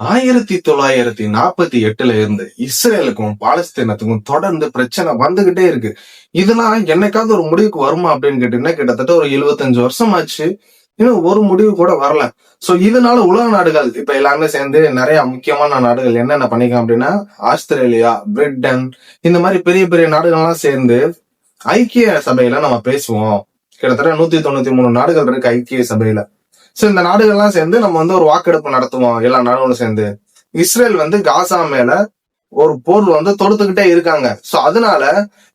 ஆயிரத்தி தொள்ளாயிரத்தி நாற்பத்தி எட்டுல இருந்து இஸ்ரேலுக்கும் பாலஸ்தீனத்துக்கும் தொடர்ந்து பிரச்சனை வந்துகிட்டே இருக்கு. இதெல்லாம் என்னைக்காவது ஒரு முடிவுக்கு வருமா அப்படின்னு கேட்டீங்கன்னா கிட்டத்தட்ட ஒரு எழுபத்தஞ்சு வருஷம் ஆச்சு இன்னும் ஒரு முடிவு கூட வரல. சோ இதனால உலக நாடுகள் இப்ப எல்லாருமே சேர்ந்து நிறைய முக்கியமான நாடுகள் என்னென்ன பண்ணிக்கலாம் அப்படின்னா ஆஸ்திரேலியா பிரிட்டன் இந்த மாதிரி பெரிய பெரிய நாடுகள்லாம் சேர்ந்து ஐக்கிய சபையில நம்ம பேசுவோம். கிட்டத்தட்ட நூத்தி தொண்ணூத்தி மூணு நாடுகள் இருக்கு ஐக்கிய சபையில. சோ இந்த நாடுகள்லாம் சேர்ந்து நம்ம வந்து ஒரு வாக்கெடுப்பு நடத்துவோம். எல்லா நாடுகளும் சேர்ந்து. இஸ்ரேல் வந்து காசா மேல ஒரு போர் வந்து தொடுத்துக்கிட்டே இருக்காங்க. சோ அதனால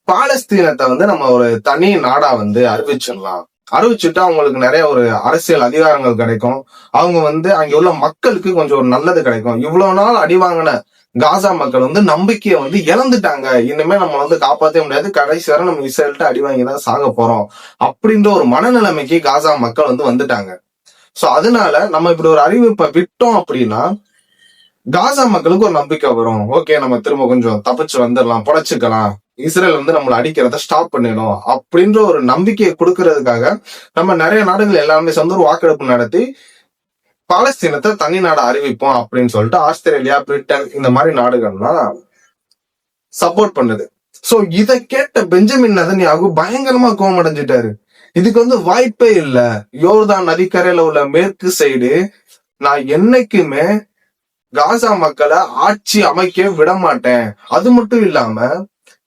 பாலஸ்தீனத்தை வந்து நம்ம ஒரு தனி நாடா வந்து அறிவிச்சிடலாம். அறிவிச்சுட்டு அவங்களுக்கு நிறைய ஒரு அரசியல் அதிகாரங்கள் கிடைக்கும். அவங்க வந்து அங்க உள்ள மக்களுக்கு கொஞ்சம் ஒரு நல்லது கிடைக்கும். இவ்வளவு நாள் அடி வாங்கின காசா மக்கள் வந்து நம்பிக்கையை வந்து இழந்துட்டாங்க. இனிமே நம்ம வந்து காப்பாற்றவே முடியாது. கடைசி வரை நம்ம இஸ்ரேல்ட்ட அடி வாங்கி தான் சாக போறோம். அப்படின்ற ஒரு மனநிலைமைக்கு காசா மக்கள் வந்து வந்துட்டாங்க. ஸோ அதனால நம்ம இப்படி ஒரு அறிவிப்பை விட்டோம் அப்படின்னா காசா மக்களுக்கு ஒரு நம்பிக்கை வரும். ஓகே நம்ம திரும்ப கொஞ்சம் தப்பிச்சு வந்துடலாம் பொழைச்சுக்கலாம். இஸ்ரேல் வந்து நம்மளை அடிக்கிறத ஸ்டாப் பண்ணிடும் அப்படின்ற ஒரு நம்பிக்கையை கொடுக்கறதுக்காக நம்ம நிறைய நாடுகள் எல்லாருமே சேர்ந்து ஒரு வாக்கெடுப்பு நடத்தி பாலஸ்தீனத்தை தனி நாடு அறிவிப்போம் அப்படின்னு சொல்லிட்டு ஆஸ்திரேலியா பிரிட்டன் இந்த மாதிரி நாடுகள்லாம் சப்போர்ட் பண்ணுது. சோ இதை கேட்ட பெஞ்சமின் நதன்யாகு பயங்கரமா கோவம் அடைஞ்சிட்டாரு இதுக்கு வந்து வாய்ப்பே இல்ல. யோர்தான் நதிக்கரையில உள்ள மேற்கு சைடு நான் என்னைக்குமே காசா மக்களை ஆட்சி அமைக்க விட மாட்டேன். அது மட்டும் இல்லாம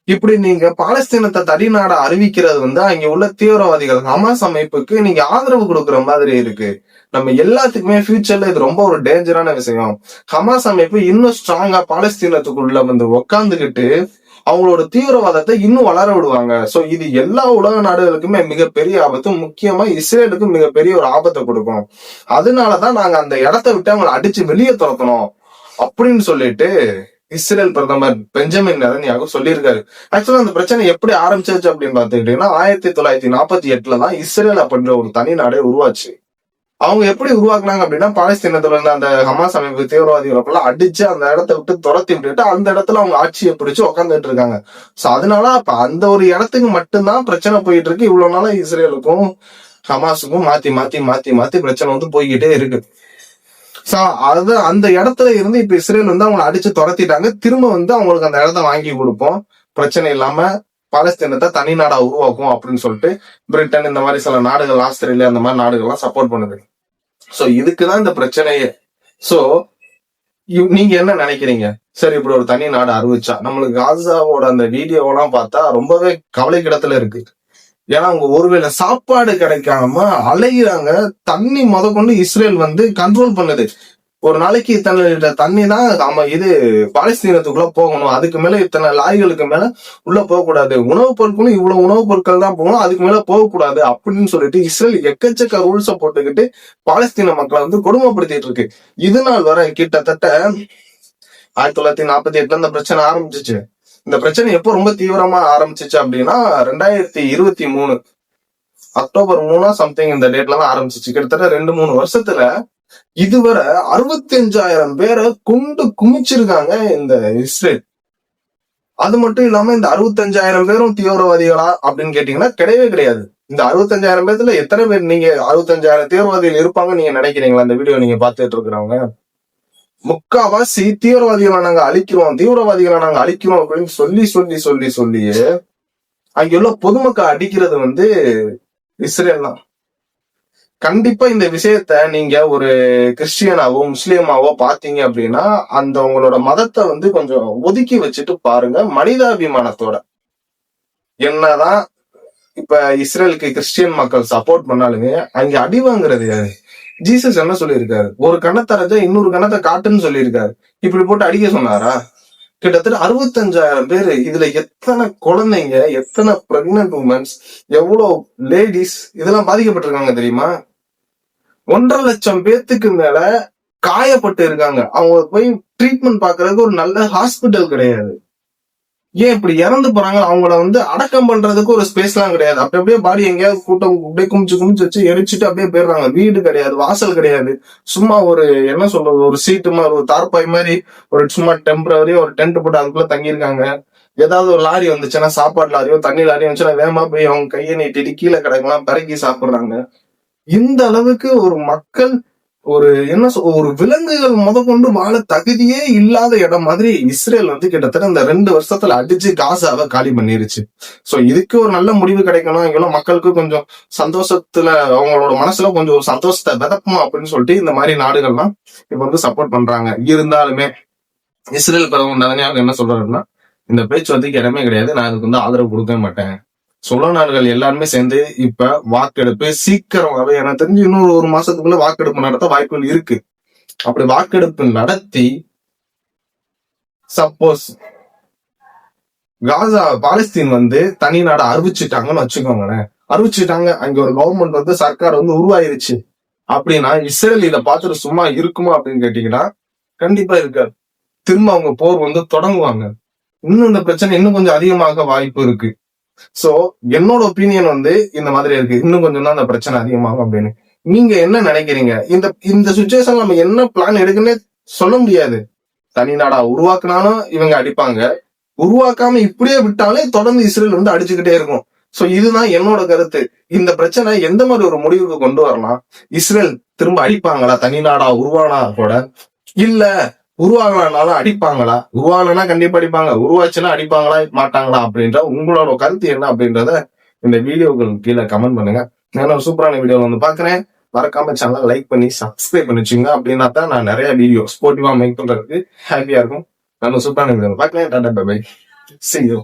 இப்படி நீங்க பாலஸ்தீனத்தை தடிநாட அறிவிக்கிறது வந்து அங்க உள்ள தீவிரவாதிகள் ஹமாஸ் அமைப்புக்கு நீங்க ஆதரவு கொடுக்குற மாதிரி இருக்கு. நம்ம எல்லாத்துக்குமே ஃபியூச்சர்ல இது ரொம்ப ஒரு டேஞ்சரான விஷயம். ஹமாஸ் அமைப்பு இன்னும் ஸ்ட்ராங்கா பாலஸ்தீனத்துக்குள்ள வந்து உக்காந்துக்கிட்டு அவங்களோட தீவிரவாதத்தை இன்னும் வளர விடுவாங்க. சோ இது எல்லா உலக நாடுகளுக்குமே மிகப்பெரிய ஆபத்து முக்கியமா இஸ்ரேலுக்கு மிகப்பெரிய ஒரு ஆபத்தை கொடுக்கும். அதனாலதான் நாங்க அந்த இடத்த விட்டு அவங்களை அடிச்சு வெளியே துரத்தணும் அப்படின்னு சொல்லிட்டு இஸ்ரேல் பிரதமர் பெஞ்சமின் நெதன்யாகு சொல்லியிருக்காரு. ஆக்சுவலா அந்த பிரச்சனை எப்படி ஆரம்பிச்சிருச்சு அப்படின்னு பாத்துக்கிட்டீங்கன்னா ஆயிரத்தி தொள்ளாயிரத்தி நாற்பத்தி எட்டுல தான் இஸ்ரேல் அப்படின்ற ஒரு தனி நாடே உருவாச்சு. அவங்க எப்படி உருவாக்குனாங்க அப்படின்னா பாலஸ்தீனத்துல இருந்த அந்த ஹமாஸ் அமைப்பு தீவிரவாதிகளை அடிச்சு அந்த இடத்த விட்டு துரத்தி விட்டுட்டு அந்த இடத்துல அவங்க ஆட்சியை பிடிச்சு உட்காந்துட்டு இருக்காங்க. சோ அதனால அப்ப அந்த ஒரு இடத்துக்கு மட்டும்தான் பிரச்சனை போயிட்டு இருக்கு. இவ்வளவு நாளா இஸ்ரேலுக்கும் ஹமாஸுக்கும் மாத்தி மாத்தி மாத்தி மாத்தி பிரச்சனை வந்து போய்கிட்டே இருக்கு. சோ அது அந்த இடத்துல இருந்து இப்ப இஸ்ரேல் வந்து அவங்களை அடிச்சு துரத்திட்டாங்க. திரும்ப வந்து அவங்களுக்கு அந்த இடத்த வாங்கி கொடுப்போம். பிரச்சனை இல்லாம பாலஸ்தீனத்தை தனி நாடா உருவாக்கும் அப்படின்னு சொல்லிட்டு பிரிட்டன் இந்த மாதிரி சில நாடுகள் ஆஸ்திரேலியா அந்த மாதிரி நாடுகள்லாம் சப்போர்ட் பண்ணுது. சோ இதுக்குதான் இந்த பிரச்சனையே. சோ நீங்க என்ன நினைக்கிறீங்க? சரி இப்படி ஒரு தனி நாடு அறிவிச்சா. நம்மளுக்கு காசாவோட அந்த வீடியோலாம் பார்த்தா ரொம்பவே கவலை கிடத்துல இருக்கு. ஏன்னா அவங்க ஒருவேளை சாப்பாடு கிடைக்காம அலைகிறாங்க தண்ணி முத கொண்டு இஸ்ரேல் வந்து கண்ட்ரோல் பண்ணுது. ஒரு நாளைக்கு இத்தனை லிட்டர் தண்ணி தான் ஆமா இது பாலஸ்தீனத்துக்குள்ள போகணும். அதுக்கு மேல இத்தனை லாரிகளுக்கு மேல உள்ள போகக்கூடாது. உணவுப் பொருட்களும் இவ்வளவு உணவுப் பொருட்கள் தான் போகணும். அதுக்கு மேல போகக்கூடாது அப்படின்னு சொல்லிட்டு இஸ்ரேல் எக்கச்சக்க ரூல்ஸ போட்டுக்கிட்டு பாலஸ்தீன மக்களை வந்து கொடுமைப்படுத்திட்டு இருக்கு. இது நாள் வரை கிட்டத்தட்ட ஆயிரத்தி தொள்ளாயிரத்தி நாற்பத்தி எட்டுல இந்த பிரச்சனை ஆரம்பிச்சிச்சு. இந்த பிரச்சனை எப்போ ரொம்ப தீவிரமா ஆரம்பிச்சிச்சு அப்படின்னா ரெண்டாயிரத்தி இருபத்தி மூணு. அக்டோபர் மூணா சம்திங் இந்த டேட்ல தான் ஆரம்பிச்சிச்சு. கிட்டத்தட்ட ரெண்டு மூணு வருஷத்துல இதுவரை அறுபத்தி அஞ்சாயிரம் பேரை கொண்டு குமிச்சிருக்காங்க இந்த இஸ்ரேல். அது மட்டும் இல்லாம இந்த அறுபத்தஞ்சாயிரம் பேரும் தீவிரவாதிகளா அப்படின்னு கேட்டீங்கன்னா கிடையவே கிடையாது. இந்த அறுபத்தஞ்சாயிரம் பேர்த்துல எத்தனை பேர் நீங்க அறுபத்தஞ்சாயிரம் தீவிரவாதிகள் இருப்பாங்க நீங்க நினைக்கிறீங்களா? அந்த வீடியோ நீங்க பார்த்துட்டு இருக்கிறவங்க. முக்காவாசி தீவிரவாதிகளை நாங்க அழிக்கிறோம் தீவிரவாதிகளை நாங்க அழிக்கிறோம் அப்படின்னு சொல்லி சொல்லி சொல்லி சொல்லியே அங்குள்ள பொதுமக்கள் அடிக்கிறது வந்து இஸ்ரேல் தான். கண்டிப்பா இந்த விஷயத்த நீங்க ஒரு கிறிஸ்டியனாவோ முஸ்லீமாவோ பாத்தீங்க அப்படின்னா அந்த உங்களோட மதத்தை வந்து கொஞ்சம் ஒதுக்கி வச்சுட்டு பாருங்க மனிதாபிமானத்தோட. என்னதான் இப்ப இஸ்ரேலுக்கு கிறிஸ்டியன் மக்கள் சப்போர்ட் பண்ணாலுமே அங்க அடி வாங்குறது யாரு? ஜீசஸ் என்ன சொல்லியிருக்காரு? ஒரு கணத்தரைஞ்சா இன்னொரு கணத்தை காட்டுன்னு சொல்லியிருக்காரு. இப்படி போட்டு அடிக்க சொன்னாரா? கிட்டத்தட்ட அறுபத்தஞ்சாயிரம் பேர் இதுல எத்தனை குழந்தைங்க எத்தனை பிரெக்னன்ட் உமன்ஸ் எவ்வளவு லேடிஸ் இதெல்லாம் பாதிக்கப்பட்டிருக்காங்க தெரியுமா? ஒன்றரை லட்சம் பேத்துக்கு மேல காயப்பட்டு இருக்காங்க. அவங்க போய் ட்ரீட்மெண்ட் பாக்குறதுக்கு ஒரு நல்ல ஹாஸ்பிட்டல் கிடையாது. ஏன் இப்படி இறந்து போறாங்க? அவங்கள வந்து அடக்கம் பண்றதுக்கு ஒரு ஸ்பேஸ் எல்லாம் கிடையாது. அப்படி அப்படியே பாடி எங்கேயாவது கூட்டம் அப்படியே குமிச்சு குமிச்சு வச்சு எரிச்சிட்டு அப்படியே போயிடுறாங்க. வீடு கிடையாது வாசல் கிடையாது. சும்மா ஒரு என்ன சொல்றது ஒரு சீட்டு மாதிரி ஒரு தார்பாய் மாதிரி ஒரு சும்மா டெம்பரவரி ஒரு டென்ட் போட்டு அதுக்குள்ள தங்கியிருக்காங்க. ஏதாவது ஒரு லாரி வந்துச்சுன்னா சாப்பாடு லாரியோ தண்ணி லாரியோ வந்துச்சுன்னா வேகமா போய் அவங்க கையை நீட்டிட்டு கீழே கிடக்கலாம் பிறக்கி சாப்பிடுறாங்க. இந்த அளவுக்கு ஒரு மக்கள் ஒரு என்ன சொல் ஒரு விலங்குகள் முத கொண்டு வாழ தகுதியே இல்லாத இடம் மாதிரி இஸ்ரேல் வந்து கிட்டத்தட்ட இந்த ரெண்டு வருஷத்துல அடிச்சு காசாவை காலி பண்ணிருச்சு. சோ இதுக்கு ஒரு நல்ல முடிவு கிடைக்கணும். இங்கெல்லாம் மக்களுக்கு கொஞ்சம் சந்தோஷத்துல அவங்களோட மனசுல கொஞ்சம் ஒரு சந்தோஷத்தை விதப்போம் அப்படின்னு சொல்லிட்டு இந்த மாதிரி நாடுகள்லாம் இப்ப வந்து சப்போர்ட் பண்றாங்க. இருந்தாலுமே இஸ்ரேல் பிரதமர் நதன்யாகு என்ன சொல்றாருன்னா இந்த பேச்சு வந்து இடமே கிடையாது. நான் இதுக்கு வந்து ஆதரவு கொடுக்க மாட்டேன். சுழநாடுகள் எல்லாருமே சேர்ந்து இப்ப வாக்கெடுப்பு சீக்கிரமாவே எனக்கு தெரிஞ்சு இன்னொரு ஒரு மாசத்துக்குள்ள வாக்கெடுப்பு நடத்த வாய்ப்புகள் இருக்கு. அப்படி வாக்கெடுப்பு நடத்தி சப்போஸ் காசா பாலஸ்தீன் வந்து தனி நாடு அறிவிச்சுட்டாங்கன்னு வச்சுக்கோங்களேன். அறிவிச்சுட்டாங்க அங்க ஒரு கவர்மெண்ட் வந்து சர்க்கார் வந்து உருவாயிருச்சு. அப்படின்னா இஸ்ரேல் இதை பார்த்துட்டு சும்மா இருக்குமா அப்படின்னு கேட்டீங்கன்னா கண்டிப்பா இருக்காது. திரும்ப அவங்க போர் வந்து தொடங்குவாங்க. இன்னும் இந்த பிரச்சனை இன்னும் கொஞ்சம் அதிகமாக வாய்ப்பு இருக்கு. சோ என்னோட ஒப்பீனியன் வந்து இந்த மாதிரி இருக்கு. இன்னும் கொஞ்சம் தான் அந்த பிரச்சனை அதிகமாகும் அப்படின்னு. நீங்க என்ன நினைக்கிறீங்க? இந்த இந்த சுச்சுவேஷன் நம்ம என்ன பிளான் எடுக்குன்னே சொல்ல முடியாது. தனி நாடா உருவாக்குனாலும் இவங்க அடிப்பாங்க. உருவாக்காம இப்படியே விட்டாலே தொடர்ந்து இஸ்ரேல் வந்து அடிச்சுக்கிட்டே இருக்கும். சோ இதுதான் என்னோட கருத்து. இந்த பிரச்சனை எந்த மாதிரி ஒரு முடிவுக்கு கொண்டு வரலாம்? இஸ்ரேல் திரும்ப அடிப்பாங்களா? தனி நாடா உருவானா கூட? இல்ல உருவாகலனாலும் அடிப்பாங்களா? உருவாகலன்னா கண்டிப்பா அடிப்பாங்க. உருவாச்சுன்னா அடிப்பாங்களா? மாட்டாங்களா? அப்படின்ற உங்களோட கருத்து என்ன அப்படின்றத இந்த வீடியோக்கள் கீழே கமெண்ட் பண்ணுங்க. நான் சூப்பரான வீடியோ வந்து பாக்குறேன் மறக்காம சேனல் லைக் பண்ணி சப்ஸ்கிரைப் பண்ணி வச்சுங்க அப்படின்னா தான் நான் நிறைய வீடியோ ஸ்போர்ட்டிவா மேக் பண்றதுக்கு ஹாப்பியா இருக்கும். நான் சூப்பரான வீடியோ பாக்குறேன் டாடா பை பை see